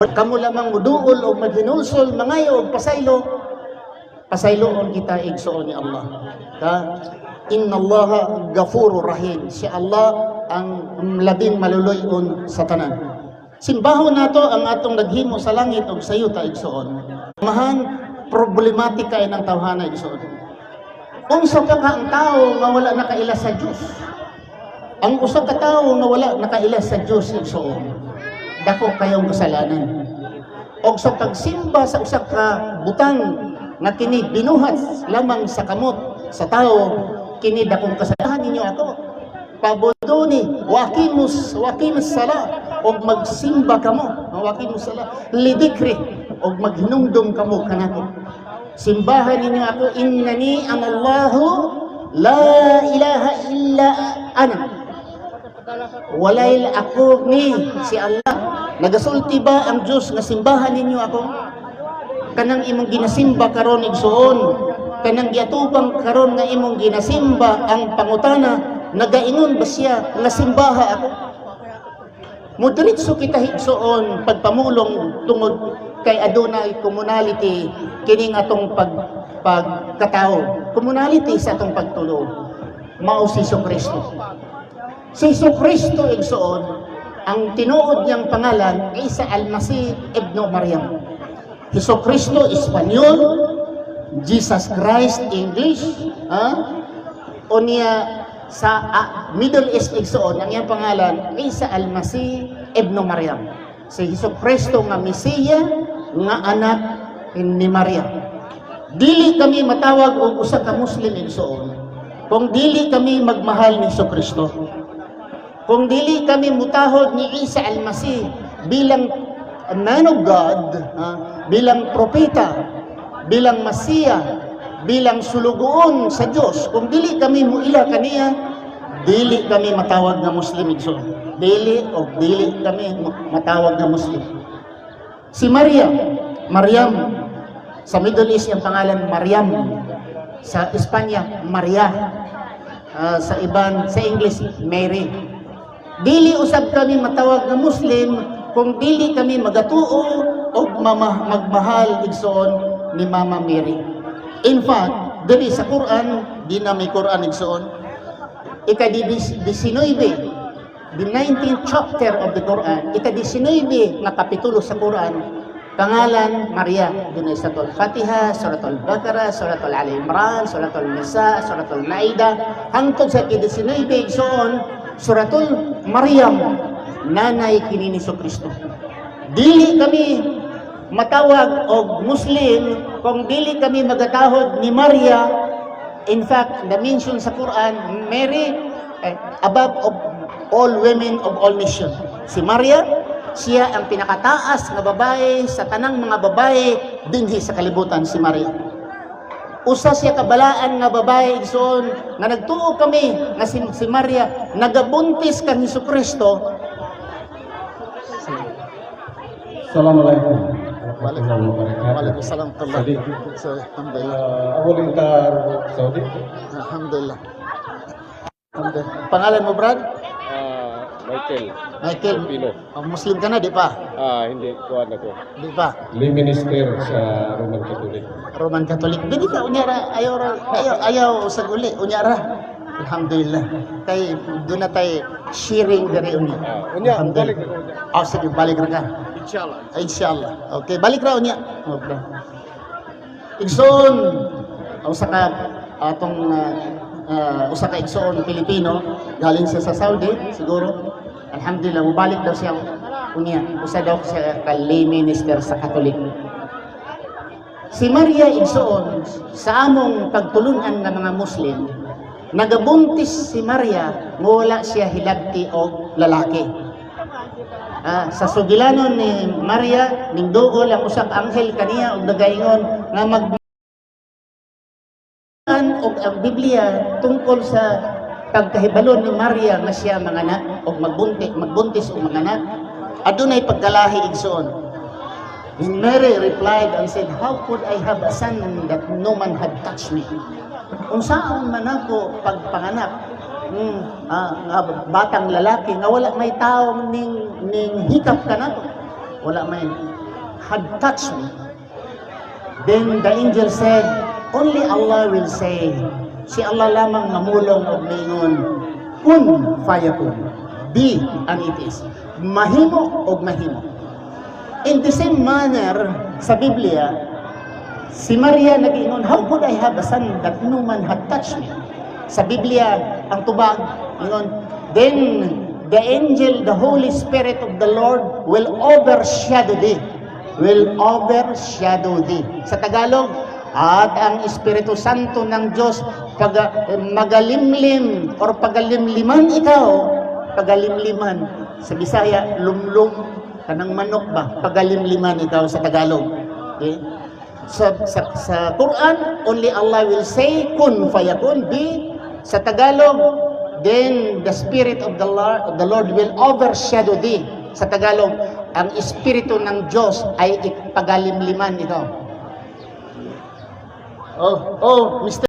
Kamu lamang muduol o maghinulsol, mangayo o pasaylo, pasayloon kita igsoon ni Allah. Ka? Inna Allah gafurur rahim. Si Allah ang labing maluluyon sa tanan. Simbahon nato ang atong naghimo sa langit ug sa yuta igsoon. Mahan problematika ng tawhana igsoon. Unsa ka ka ang tao nga wala nakaila sa Dios? Ang usa ka tawo nga wala nakaila sa Dios igsoon. Dako kayong kasalanan. Og sa pagsimba sa usa ka butang nga kini binuhat lamang sa kamot sa tao kini dakong kasalanan ninyo ako. Pabudoni, wakimus, wakimus sala, og magsimba kamo, wakimus sala, lidikri, og maghinungdom kamo kanako. Simbahan ninyo ako, innani ang Allahu, la ilaha illa ana. Walay ako ni si Allah. Nagasulti ba ang Diyos nga simbahan ninyo ako? Kanang imong ginasimba karon igsuon. Kanang giatubang karon nga imong ginasimba ang pangutana, nagaingon ba siya nga simbaha ako? Mudiritso kita higsuon pagpamulong tungod kay adunay communality kining atong pag pagkatao. Communality sa atong pagtulo. Mao si Kristo. Si Kristo igsuon ang tinuod niyang pangalan ay sa Almasih Ibn Maryam. Jesu Kristo Espanyol, Jesus Christ English, ha? O niya sa ah, Middle East igsuon ang iyang pangalan Isa Almasih Ibn Maryam. Si Jesu Kristo nga Mesiya nga anak ni Maria. Dili kami matawag og usa ka Muslim igsuon kung dili kami magmahal ni Kristo. Kung dili kami mutahod ni Isa Almasih bilang man of God, ha, bilang propeta, bilang Masiya, bilang sulugoon sa Dios, kung dili kami muila kaniya, dili kami matawag nga Muslim igsoon. Dili o dili kami matawag nga Muslim. Si Maria, Maryam, sa Middle East ang pangalan Maryam. Sa Espanya, Maria. Ah, sa iban, sa English, Mary. Dili usab kami matawag nga Muslim kung dili kami magatuo o magmahal igsoon ni Mama Mary. In fact, dili sa Quran, di na may Quran igsoon. Ika-19, the 19th chapter of the Quran, ika-19 nga kapitulo sa Quran, pangalan Maria. Doon ay Suratul Fatiha, Suratul Baqarah, Suratul Ali Imran, Suratul Nisa, Suratul Maida, hangtod sa ika-19 igsoon, Suratul Maryam, nanay kini ni Kristo. Dili kami matawag og Muslim kung dili kami magatahod ni Maria. In fact, the mention sa Quran, Mary eh, above of all women of all nations. Si Maria, siya ang pinakataas nga babae sa tanang mga babae dinhi sa kalibutan si Maria usa siya kabalaan nga babae igsoon nga nagtuo kami nga si, si Maria nagabuntis kang Hesus Kristo Assalamualaikum warahmatullahi wabarakatuh. Waalaikumsalam. Alhamdulillah Uh, Saudi. Alhamdulillah Alhamdulillah Pangalan mo Brad? Michael Michael Pino. Oh, Muslim ka na di pa? Ah, hindi kuan ako. Di pa? Lay minister sa Roman Catholic. Roman Catholic. Dili ka unyara ayaw ayaw ayaw sa uli unyara. Alhamdulillah. Kay doon na tayo sharing diri unya. Ah, unya, balik Alhamdulillah. ako unya. Oh, sige, balik ra ka. Inshallah. Inshallah. Okay, balik ra unya. Okay. Igsoon, usa ka atong uh, uh, usa ka igsoon Pilipino galing siya sa Saudi siguro. Alhamdulillah, mubalik daw siya unya. Usa daw siya ka lay minister sa Katolik. Si Maria igsoon sa among pagtulunan ng mga Muslim, nagabuntis si Maria wala siya hilabti o lalaki. Ah, sa sugilanon ni Maria, ning duol ang usang anghel kaniya og nagaingon nga mag og ang Biblia tungkol sa pagkahibalon ni Maria nga siya manganak og magbuntis magbuntis og manganak adunay pagkalahi igsoon And Mary replied and said, How could I have a son that no man had touched me? Kung saan man ako pagpanganak, mm, ah, nga batang lalaki, nga wala may tao ning, ning hikap ka na wala may had touched me. Then the angel said, only Allah will say, si Allah lamang mamulong og mingon, kun fayakun, be and it is. Mahimo og mahimo. In the same manner, sa Biblia, si Maria nag-ingon, how could I have a son that no man had touched me? Sa Biblia, ang tubag, ingon, then the angel, the Holy Spirit of the Lord will overshadow thee. Will overshadow thee. Sa Tagalog, at ang Espiritu Santo ng Diyos pag magalimlim or pagalimliman ikaw, pagalimliman sa Bisaya, lumlum kanang manok ba? Pagalimliman ikaw sa Tagalog. Okay? Sa, sa, sa Quran, only Allah will say, kun fayakun, be. Sa Tagalog, then the Spirit of the Lord, of the Lord will overshadow thee. Sa Tagalog, ang Espiritu ng Diyos ay ipagalimliman ikaw. Oh, oh, Mr.